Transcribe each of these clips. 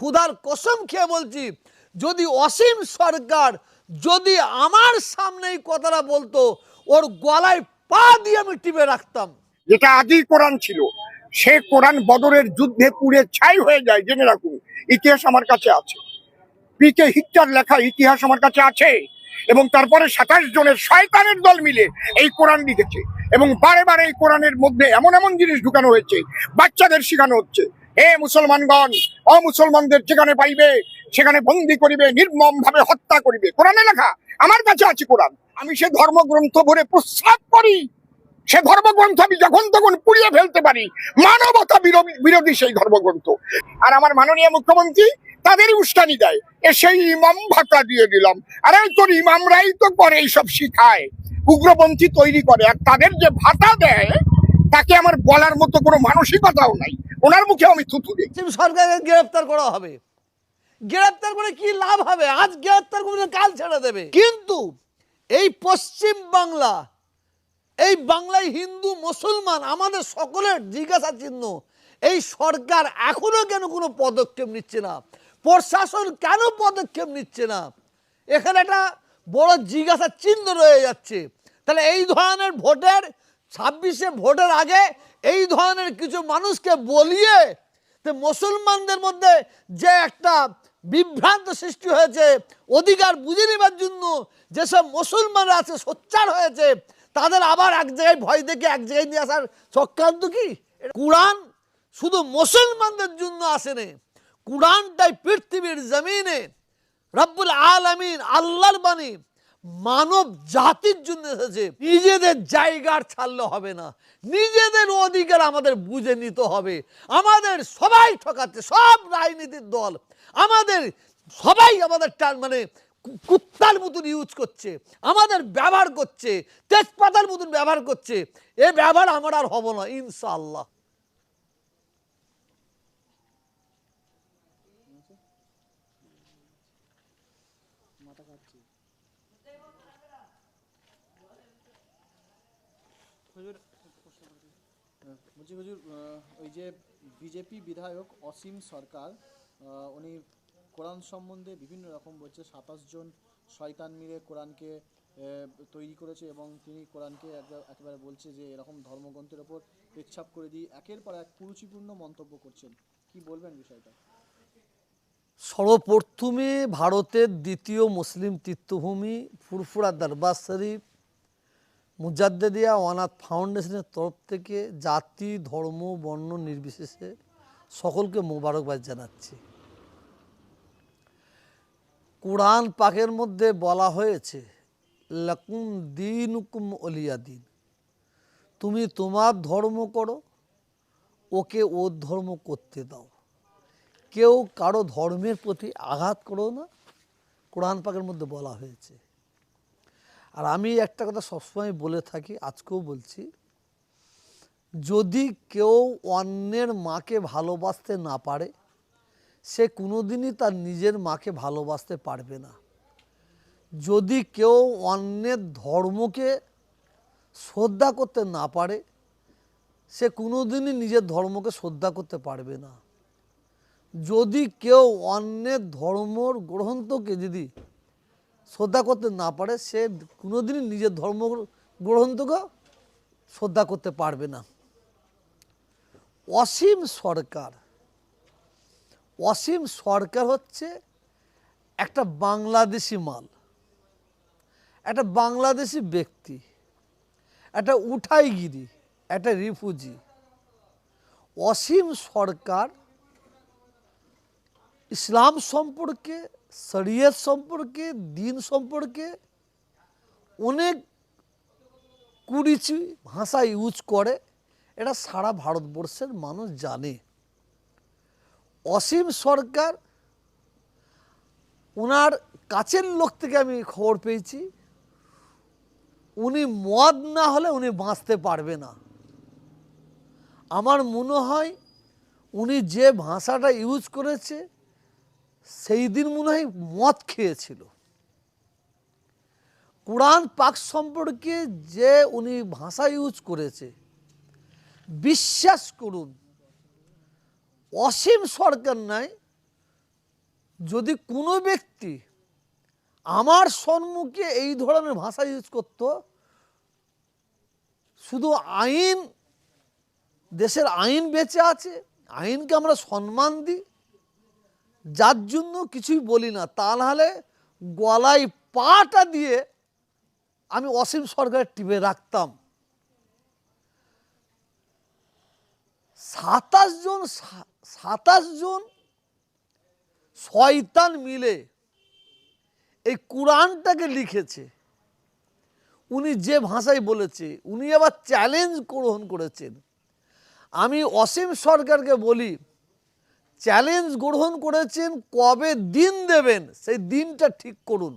ক্ষুধার কসম খেয়ে বলছি, যদি অসীম সরকার, যদি আমার সামনে এই কথাটা বলতো, ওর গলায় পা দিয়ে আমি টিপে রাখতাম। যেটা আদি কোরআন ছিল, সে কোরআন বদরের যুদ্ধে পুড়ে ছাই হয়ে যায়, জেনে রাখুন, ইতিহাস আমার কাছে আছে। পিকে হিটলার লেখা ইতিহাস আমার কাছে আছে, এবং তারপরে সাতাশ জনের শয়তানের দল মিলে এই কোরআন লিখেছে, এবং বারে বারে এই কোরআনের মধ্যে এমন এমন জিনিস ঢুকানো হয়েছে, বাচ্চাদের শেখানো হচ্ছে হে মুসলমানগণ, অমুসলমানদের যেখানে পাইবে, সেখানে বন্দি করিবে নির্মম ভাবে হত্যা করিবে। কোরআনে লেখা, আমার কাছে আছে কোরআন। আমি সে ধর্মগ্রন্থ ভরে প্রস্রাব করি। সে ধর্মগ্রন্থ আমি যখন তখন পুড়িয়ে ফেলতে পারি। মানবতা বিরোধী সেই ধর্মগ্রন্থ। আর আমার মাননীয় মুখ্যমন্ত্রী তাদেরই উস্কানি দেয়। এ সেই ইমাম ভাতা দিয়ে দিলাম। আরে তোর ইমামরাই তো করে এইসব শিখায়। উগ্রপন্থী তৈরি করে। আর তাদের যে ভাতা দেয়, তাকে আমার বলার মতো কোনো মানসিকতাও নাই। ওনার মুখে আমি থুতু দিই। সরকারকে গ্রেফতার করা হবে। গ্রেফতার করে কি লাভ হবে? আজ গ্রেফতার করে কাল ছেড়ে দেবে। কিন্তু এই পশ্চিম বাংলা এই বাংলায় হিন্দু মুসলমান আমাদের সকলের জিজ্ঞাসা চিহ্ন এই সরকার এখনও কেন কোনো পদক্ষেপ নিচ্ছে না? প্রশাসন কেন পদক্ষেপ নিচ্ছে না? এখানে একটা বড় জিজ্ঞাসা চিহ্ন রয়ে যাচ্ছে। তাহলে এই ধরনের ভোটের ছাব্বিশে ভোটের আগে এই ধরনের কিছু মানুষকে বলিয়ে তো মুসলমানদের মধ্যে যে একটা বিভ্রান্ত সৃষ্টি হয়েছে, অধিকার বুঝে নেবার জন্য যেসব মুসলমানরা আছে, সোচ্চার হয়েছে, তাদের আবার এক জায়গায় ভয় দেখে এক জায়গায় নিয়ে আসার চক্রান্ত কি? কোরআন শুধু মুসলমানদের জন্য আসেনি, কোরআনটাই পৃথিবীর জমিনে রব্বুল আলামিন আল্লাহর বাণী মানব জাতির জন্য এসেছে নিজেদের জায়গার ছাড়লে হবে না। নিজেদের অধিকার আমাদের বুঝে নিতে হবে। আমাদের সবাই ঠকাচ্ছে, সব রাজনীতির দল। আমাদের সবাই আমাদের মানে কুত্তার মতন ইউজ করছে, আমাদের ব্যবহার করছে, তেজপাতার মতন ব্যবহার করছে। এ ব্যবহার আমার আর হব না, ইনশাআল্লাহ। বলছি হুজুর ওই যে বিজেপি বিধায়ক অসীম সরকার উনি কোরআন সম্বন্ধে বিভিন্ন রকম বলছে, সাতাশ জন শয়তান মিলে কোরআনকে তৈরি করেছে এবং তিনি কোরআনকে একেবারে বলছে যে এরকম ধর্মগ্রন্থের ওপর পেচ্ছাপ করে দিয়ে একের পর এক কুরুচিপূর্ণ মন্তব্য করছেন। কি বলবেন বিষয়টা? সর্বপ্রথমে ভারতের দ্বিতীয় মুসলিম তীর্থভূমি ফুরফুরা দরবার শরীফ মুজাদ্দেদিয়া অনাথ ফাউন্ডেশনের তরফ থেকে জাতি, ধর্ম, বর্ণ নির্বিশেষে সকলকে মোবারকবাদ জানাচ্ছি। কোরআন পাকের মধ্যে বলা হয়েছে, লাকুম দিন উকুম অলিয়া দিন। তুমি তোমার ধর্ম করো, ওকে ওর ধর্ম করতে দাও। কেউ কারও ধর্মের প্রতি আঘাত করো না। কোরআন পাকের মধ্যে বলা হয়েছে। আর আমি একটা কথা সবসময় বলে থাকি, আজকেও বলছি, যদি কেউ অন্যের মাকে ভালোবাসতে না পারে, সে কোনোদিনই তার নিজের মাকে ভালোবাসতে পারবে না। যদি কেউ অন্যের ধর্মকে শ্রদ্ধা করতে না পারে, সে কোনোদিনই নিজের ধর্মকে শ্রদ্ধা করতে পারবে না। যদি কেউ অন্যের ধর্মর গ্রন্থকে যদি শ্রদ্ধা করতে না পারে, সে কোনোদিনই নিজের ধর্ম গ্রন্থকে শ্রদ্ধা করতে পারবে না। অসীম সরকার অসীম সরকার হচ্ছে একটা বাংলাদেশি মাল, একটা বাংলাদেশি ব্যক্তি, একটা উঠাইগিরি, একটা রিফুজি অসীম সরকার ইসলাম সম্পর্কে, শরিয়ত সম্পর্কে, দিন সম্পর্কে অনেক কুড়িচি ভাষা ইউজ করে। এটা সারা ভারতবর্ষের মানুষ জানে। অসীম সরকার ওনার কাছের লোক থেকে আমি খবর পেয়েছি। উনি মদ না হলে উনি বাঁচতে পারবে না। আমার মনে হয় উনি যে ভাষাটা ইউজ করেছে সেই দিন মনে হয় মদ খেয়েছিল। কোরআন পাক সম্পর্কে যে উনি ভাষা ইউজ করেছে, বিশ্বাস করুন, অসীম সরকার নাই। যদি কোনো ব্যক্তি আমার সম্মুখে এই ধরনের ভাষা ইউজ করতো, শুধু আইন, দেশের আইন বেঁচে আছে, আইনকে আমরা সম্মান দিই যার জন্য কিছুই বলি না, তা নাহলে গলায় পাটা দিয়ে আমি অসীম সরকারের টিপে রাখতাম। সাতাশ জন সাতাশ জন শয়তান মিলে এই কোরআনটাকে লিখেছে। উনি যে ভাষায় বলেছে, উনি আবার চ্যালেঞ্জ গ্রহণ করেছেন। আমি অসীম সরকারকে বলি চ্যালেঞ্জ গ্রহণ করেছেন কবে দিন দেবেন? সেই দিনটা ঠিক করুন।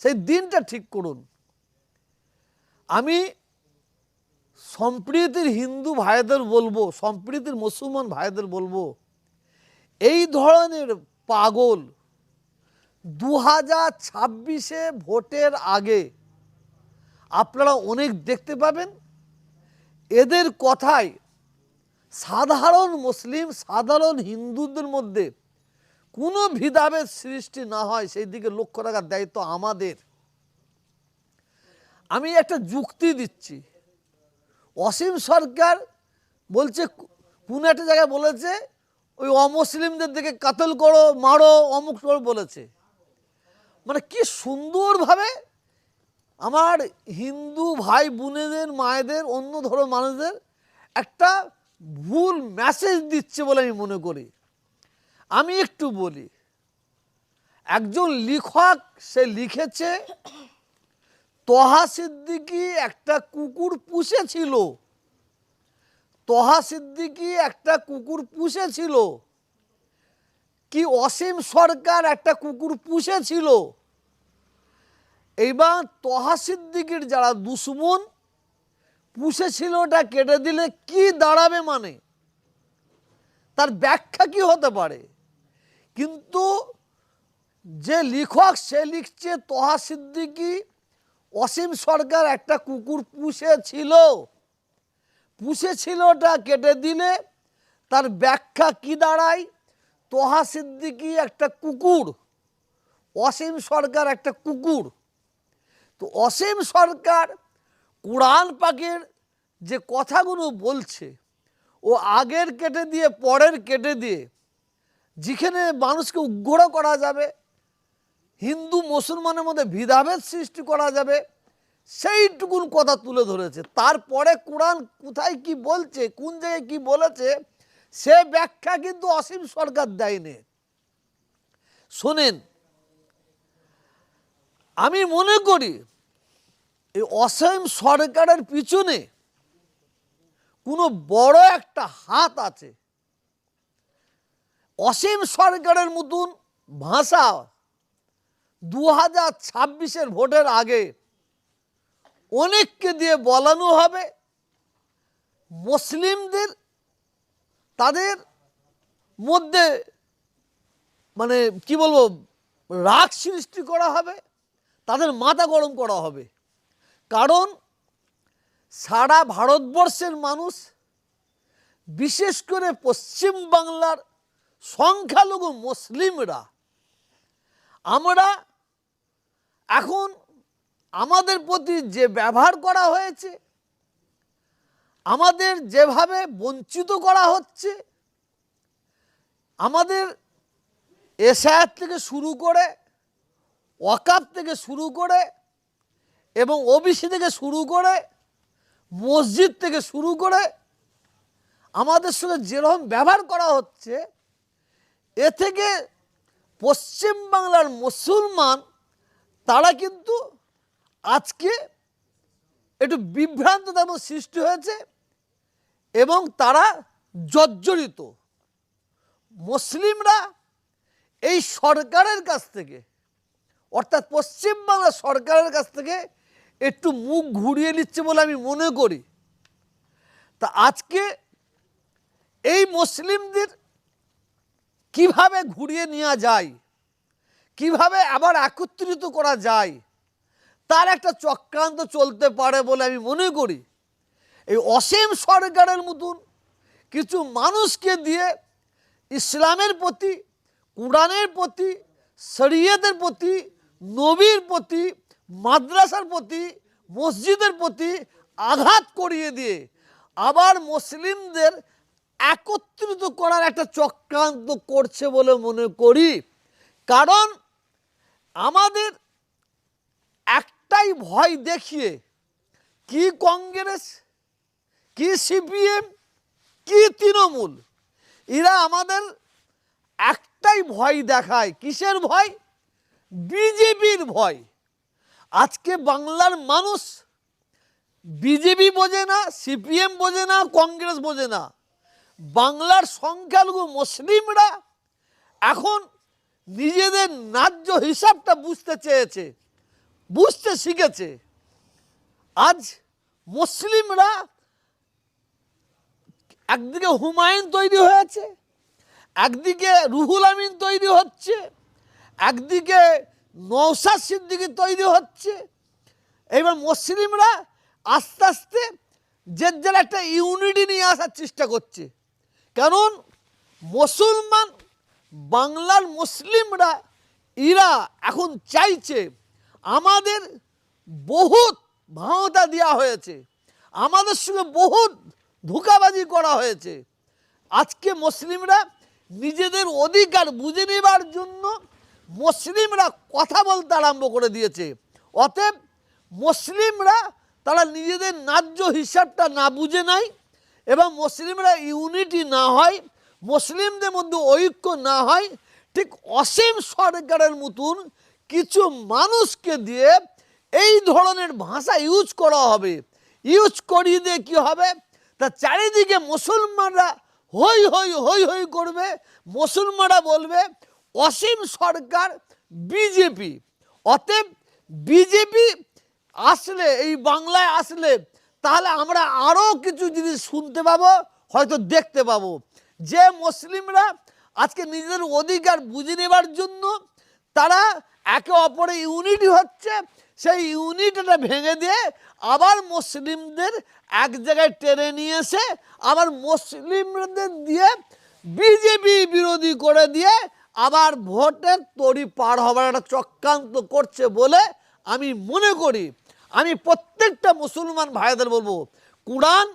সেই দিনটা ঠিক করুন। আমি সম্প্রীতির হিন্দু ভাইদের বলব, সম্প্রীতির মুসলমান ভাইদের বলব, এই ধরনের পাগল দু হাজার ছাব্বিশে ভোটের আগে আপনারা অনেক দেখতে পাবেন। এদের কথায় সাধারণ মুসলিম, সাধারণ হিন্দুদের মধ্যে কোনো ভেদাভেদ সৃষ্টি না হয়, সেই দিকে লক্ষ্য রাখার দায়িত্ব আমাদের। আমি একটা যুক্তি দিচ্ছি। অসীম সরকার বলছে, কোন একটা জায়গায় বলেছে, ওই অমুসলিমদের দিকে কাতল করো, মারো, অমুক বলেছে। মানে কি সুন্দরভাবে আমার হিন্দু ভাই বোনেদের মায়েদের, অন্য ধরো মানুষদের একটা ভুল মেসেজ দিচ্ছে বলে আমি মনে করি। আমি একটু বলি, একজন লেখক, সে লিখেছে, তহা সিদ্দিকি একটা কুকুর পুষেছিল। তহা সিদ্দিকি একটা কুকুর পুষেছিল। কি অসীম সরকার একটা কুকুর পুষেছিল। এইবার তহা সিদ্দিকির যারা দুশ্মন পুষেছিল ওটা, কেটে দিলে কি দাঁড়াবে মানে? তার ব্যাখ্যা কি হতে পারে? কিন্তু যে লেখক সে লিখছে, তহা সিদ্দিকি অসীম সরকার একটা কুকুর পুষেছিল। ওটা, কেটে দিলে তার ব্যাখ্যা কি দাঁড়ায়? তোহা সিদ্দিকি একটা কুকুর, অসীম সরকার একটা কুকুর। তো অসীম সরকার কোরআন পাকের যে কথাগুলো বলছে, ও আগের কেটে দিয়ে, পরের কেটে দিয়ে, যেখানে মানুষকে উগ্র করা যাবে, হিন্দু মুসলমানের মধ্যে ভেদাভেদ সৃষ্টি করা যাবে, সেইটুকুন কথা তুলে ধরেছে। তারপরে কোরআন কোথায় কি বলছে, কোন জায়গায় কি বলেছে, সে ব্যাখ্যা কিন্তু অসীম সরকার দেয়নি। শোনেন, আমি মনে করি এই অসীম সরকারের পিছনে কোনো বড় একটা হাত আছে। অসীম সরকারের মতন ভাষা দু হাজার ছাব্বিশের ভোটের আগে অনেককে দিয়ে বলানো হবে। মুসলিমদের তাদের মধ্যে মানে কি বলব, রাগ সৃষ্টি করা হবে, তাদের মাথা গরম করা হবে। কারণ সারা ভারতবর্ষের মানুষ, বিশেষ করে পশ্চিম বাংলার সংখ্যালঘু মুসলিমরা, আমরা এখন আমাদের প্রতি যে ব্যবহার করা হয়েছে, আমাদের যেভাবে বঞ্চিত করা হচ্ছে, আমাদের এশায়াত থেকে শুরু করে ওয়াকাপ থেকে শুরু করে এবং ওবিসি থেকে শুরু করে, মসজিদ থেকে শুরু করে আমাদের সঙ্গে যেরকম ব্যবহার করা হচ্ছে, এ থেকে পশ্চিম বাংলার মুসলমান, তারা কিন্তু আজকে একটু বিভ্রান্ত তেমন সৃষ্টি হয়েছে এবং তারা জর্জরিত। মুসলিমরা এই সরকারের কাছ থেকে, অর্থাৎ পশ্চিমবাংলা সরকারের কাছ থেকে একটু মুখ ঘুরিয়ে নিচ্ছে বলে আমি মনে করি। তা আজকে এই মুসলিমদের কীভাবে ঘুরিয়ে নেওয়া যায়, কীভাবে আবার একত্রিত করা যায়, তার একটা চক্রান্ত চলতে পারে বলে আমি মনে করি। এই অসীম সরকারের মতন কিছু মানুষকে দিয়ে ইসলামের প্রতি, কোরআনের প্রতি, শরীয়তের প্রতি, নবীর প্রতি মাদ্রাসার প্রতি, মসজিদের প্রতি আঘাত করিয়ে দিয়ে আবার মুসলিমদের একত্রিত করার একটা চক্রান্ত করছে বলে মনে করি। কারণ আমাদের একটাই ভয় দেখিয়ে কি কংগ্রেস, কি সিপিএম, কি তৃণমূল, এরা আমাদের একটাই ভয় দেখায়। কিসের ভয়? বিজেপির ভয়। আজকে বাংলার মানুষ বিজেপি বোঝে না, সিপিএম বোঝে না, কংগ্রেস বোঝে না। বাংলার সংখ্যালঘু মুসলিমরা এখন নিজেদের ন্যায্য হিসাবটা বুঝতে চেয়েছে, বুঝতে শিখেছে। আজ মুসলিমরা একদিকে হুমায়ুন তৈরি হয়েছে, একদিকে রুহুল আমিন তৈরি হচ্ছে, একদিকে নৌসাদ সিদ্দিকি তৈরি হচ্ছে। এবার মুসলিমরা আস্তে আস্তে যে যার একটা ইউনিটি নিয়ে আসার চেষ্টা করছে। কারণ মুসলমান, বাংলার মুসলিমরা, এরা এখন চাইছে আমাদের বহুত ভাওতা দেওয়া হয়েছে। আমাদের সঙ্গে বহুত ধোকাবাজি করা হয়েছে। আজকে মুসলিমরা নিজেদের অধিকার বুঝে নেবার জন্য মুসলিমরা কথা বলতে আরম্ভ করে দিয়েছে। অতএব মুসলিমরা তারা নিজেদের ন্যায্য হিসাবটা না বুঝে নাই এবং মুসলিমরা ইউনিটি না হয়, মুসলিমদের মধ্যে ঐক্য না হয়, ঠিক অসীম সরকারের মতন কিছু মানুষকে দিয়ে এই ধরনের ভাষা ইউজ করা হবে। ইউজ করিয়ে দিয়ে কী হবে? তা চারিদিকে মুসলমানরা হই হই হই হই করবে, মুসলমানরা বলবে অসীম সরকার বিজেপি। অতএব বিজেপি আসলে, এই বাংলায় আসলে তাহলে আমরা আরও কিছু জিনিস শুনতে পাবো, হয়তো দেখতে পাবো। যে মুসলিমরা আজকে নিজেদের অধিকার বুঝে নেবার জন্য তারা একে অপরে ইউনিটি হচ্ছে, সেই ইউনিটটা ভেঙে দিয়ে আবার মুসলিমদের এক জায়গায় টেনে নিয়ে এসে আবার মুসলিমদের দিয়ে বিজেপি বিরোধী করে দিয়ে আবার ভোটের তরি পার হবার একটা চক্রান্ত করছে বলে আমি মনে করি। আমি প্রত্যেকটা মুসলমান ভাইদের বলব, কোরআন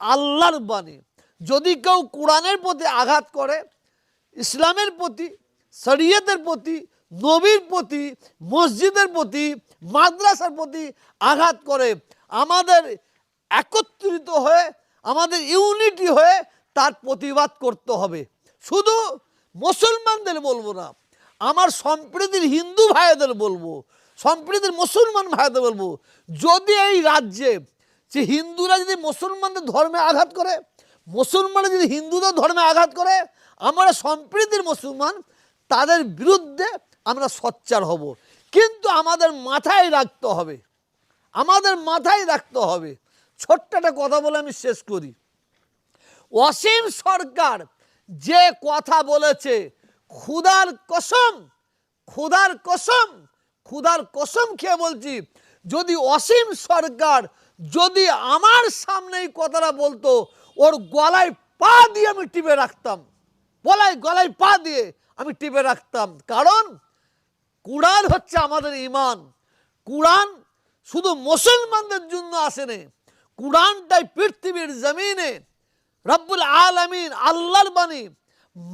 আল্লাহর বাণী। যদি কেউ কোরআনের প্রতি আঘাত করে, ইসলামের প্রতি, শরীয়তের প্রতি, নবীর প্রতি, মসজিদের প্রতি, মাদ্রাসার প্রতি আঘাত করে, আমাদের একত্রিত হয়ে, আমাদের ইউনিটি হয়ে তার প্রতিবাদ করতে হবে। শুধু মুসলমানদের বলব না। আমার সম্প্রীতির হিন্দু ভাইদের বলব, সম্প্রীতির মুসলমান ভাইদের বলব, যদি এই রাজ্যে যে হিন্দুরা যদি মুসলমানদের ধর্মে আঘাত করে, মুসলমানরা যদি হিন্দুদের ধর্মে আঘাত করে, আমরা সম্প্রীতির মুসলমান, তাদের বিরুদ্ধে আমরা সোচ্চার হব। কিন্তু আমাদের মাথায় রাখতে হবে, আমাদের মাথায় রাখতে হবে। ছোট্ট একটা কথা বলে আমি শেষ করি। অসীম সরকার যে কথা বলেছে, খুদার কসম খুদার কসম খুদার কসম খেয়ে বলছি, যদি অসীম সরকার, যদি আমার সামনে এই কথাটা বলতো, ওর গলায় পা দিয়ে আমি টিপে রাখতাম গলায় গলায় পা দিয়ে আমি টিপে রাখতাম। কারণ, কুরআন হচ্ছে আমাদের ইমান কুরআন শুধু মুসলমানদের জন্য আসেনি কুরআনটাই পৃথিবীর জমিনে রব্বুল আলামিন আল্লাহর বাণী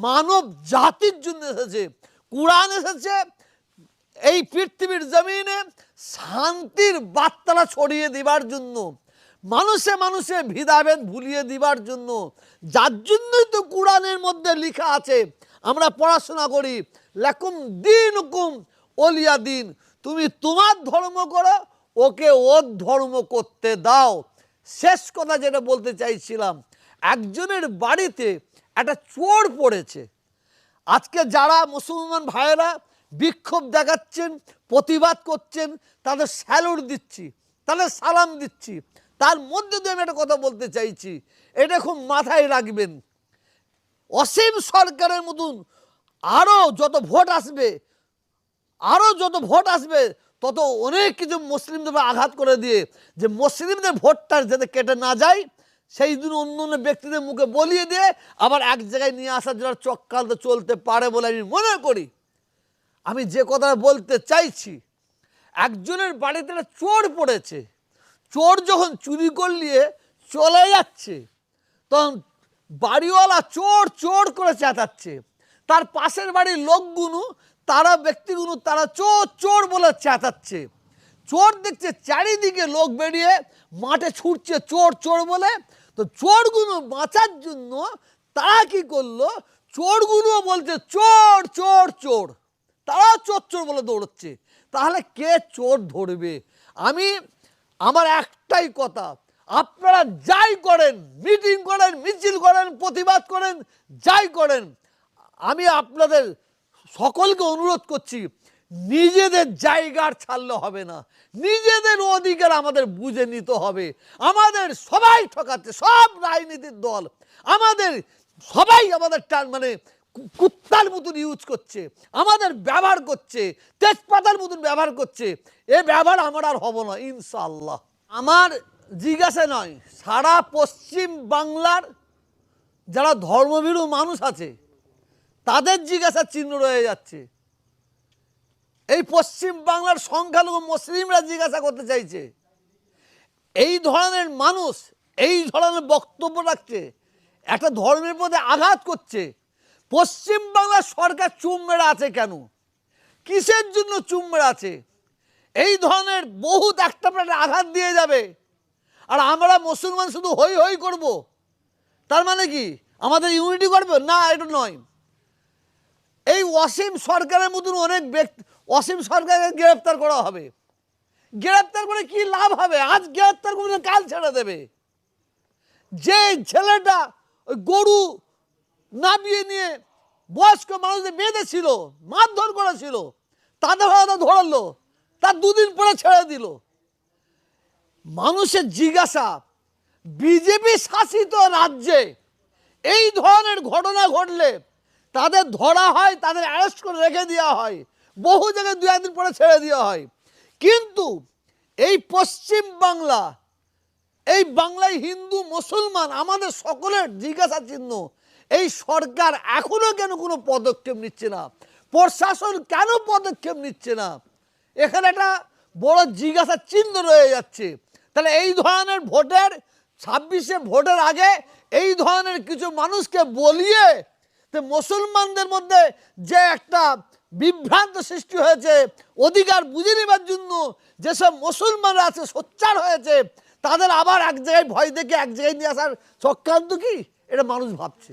মানব জাতির জন্য এসেছে। কুরআন এসেছে, এই পৃথিবীর জমিনে শান্তির বার্তাটা ছড়িয়ে দিবার জন্য, মানুষে মানুষে ভিদাভেদ ভুলিয়ে দিবার জন্য। যার জন্যই তো কোরআনের মধ্যে লেখা আছে, আমরা পড়াশোনা করি, লেকুম দিন হুকুম অলিয়া দিন, তুমি তোমার ধর্ম করো, ওকে ওর ধর্ম করতে দাও। শেষ কথা যেটা বলতে চাইছিলাম একজনের বাড়িতে একটা চোর পড়েছে। আজকে যারা মুসলমান ভাইয়েরা বিক্ষোভ দেখাচ্ছেন, প্রতিবাদ করছেন, তাদের স্যালুট দিচ্ছি, তাদের সালাম দিচ্ছি। তার মধ্যে দিয়ে আমি একটা কথা বলতে চাইছি, এটা খুব মাথায় রাখবেন। অসীম সরকারের মতন আরও যত ভোট আসবে আরও যত ভোট আসবে, তত অনেক কিছু মুসলিমদের আঘাত করে দিয়ে যে মুসলিমদের ভোটটা যাতে কেটে না যায় সেই দিন অন্য অন্য ব্যক্তিদের মুখে বলিয়ে দিয়ে আবার এক জায়গায় নিয়ে আসার জন্য চক্রান্ত চলতে পারে বলে আমি মনে করি। আমি যে কথা বলতে চাইছি, একজনের বাড়িতে একটা চোর পড়েছে। চোর যখন চুরি করলিয়ে চলে যাচ্ছে, তখন বাড়িওয়ালা চোর চোর করে চেঁচাচ্ছে। তার পাশের বাড়ির লোকগুলো তারা ব্যক্তিগুলো তারা চোর চোর বলে চেঁচাচ্ছে। চোর দেখছে চারিদিকে লোক বেরিয়ে মাঠে ছুটছে চোর চোর বলে তো চোরগুলো বাঁচার জন্য তারা কি করল? চোরগুলো বলছে, চোর চোর চোর। তারা চোর চোর বলে দৌড়চ্ছে। তাহলে কে চোর ধরবে? আমি, আমার একটাই কথা, আপনারা যাই করেন, মিটিং করেন, মিছিল করেন, প্রতিবাদ করেন, যাই করেন, আমি আপনাদের সকলকে অনুরোধ করছি নিজেদের জায়গার ছাড়লে হবে না। নিজেদের অধিকার আমাদের বুঝে নিতে হবে। আমাদের সবাই ঠকাচ্ছে, সব রাজনীতির দল। আমাদের সবাই আমাদের টান মানে কুত্তার মতন ইউজ করছে। আমাদের ব্যবহার করছে, তেজপাতার মতন ব্যবহার করছে। এ ব্যবহার আমার আর হব না ইনশাল্লাহ আমার জিজ্ঞাসা নয়, সারা পশ্চিম বাংলার যারা ধর্মভীরু মানুষ আছে, তাদের জিজ্ঞাসার চিহ্ন রয়ে যাচ্ছে। এই পশ্চিম বাংলার সংখ্যালঘু মুসলিমরা জিজ্ঞাসা করতে চাইছে, এই ধরনের মানুষ, এই ধরনের বক্তব্য রাখছে একটা ধর্মের মধ্যে আঘাত করছে। পশ্চিম বাংলার সরকার চুম মেরে আছে কেন? কিসের জন্য চুম মেরে আছে? এই ধরনের বহুত একটা আঘাত দিয়ে যাবে। আর আমরা মুসলমান শুধু হই হই করব। তার মানে কি? আমাদের ইউনিটি করবে না, এটা নয়। এই অসীম সরকারের মতন অনেক ব্যক্তি অসীম সরকারকে গ্রেপ্তার করা হবে। গ্রেপ্তার করে কি লাভ হবে? আজ গ্রেপ্তার করে কাল ছেড়ে দেবে। যে ছেলেটা ওই গরু নামিয়ে নিয়ে বয়স্ক মানুষদের বেঁধেছিল, মারধর করেছিল, তাদের হয়তো ধরালো, তার দুদিন পরে ছেড়ে দিল। মানুষের জিজ্ঞাসা, বিজেপি শাসিত রাজ্যে এই ধরনের ঘটনা ঘটলে তাদের ধরা হয়, তাদের অ্যারেস্ট করে রেখে দেওয়া হয়। বহু জায়গায় দু একদিন পরে ছেড়ে দেওয়া হয়। কিন্তু এই পশ্চিম বাংলা, এই বাংলায় হিন্দু, মুসলমান, আমাদের সকলের জিজ্ঞাসা চিহ্ন, এই সরকার এখনও কেন কোনো পদক্ষেপ নিচ্ছে না? প্রশাসন কেন পদক্ষেপ নিচ্ছে না? এখানে একটা বড় জিজ্ঞাসা চিহ্ন রয়ে যাচ্ছে। তাহলে এই ধরনের ভোটের, ছাব্বিশে ভোটের আগে এই ধরনের কিছু মানুষকে বলিয়ে মুসলমানদের মধ্যে যে একটা বিভ্রান্ত সৃষ্টি হয়েছে, অধিকার বুঝে নেবার জন্য যেসব মুসলমানরা আছে, সোচ্চার হয়েছে, তাদের আবার এক জায়গায় ভয় দেখে এক জায়গায় নিয়ে আসার চক্রান্ত কি? এটা মানুষ ভাবছে।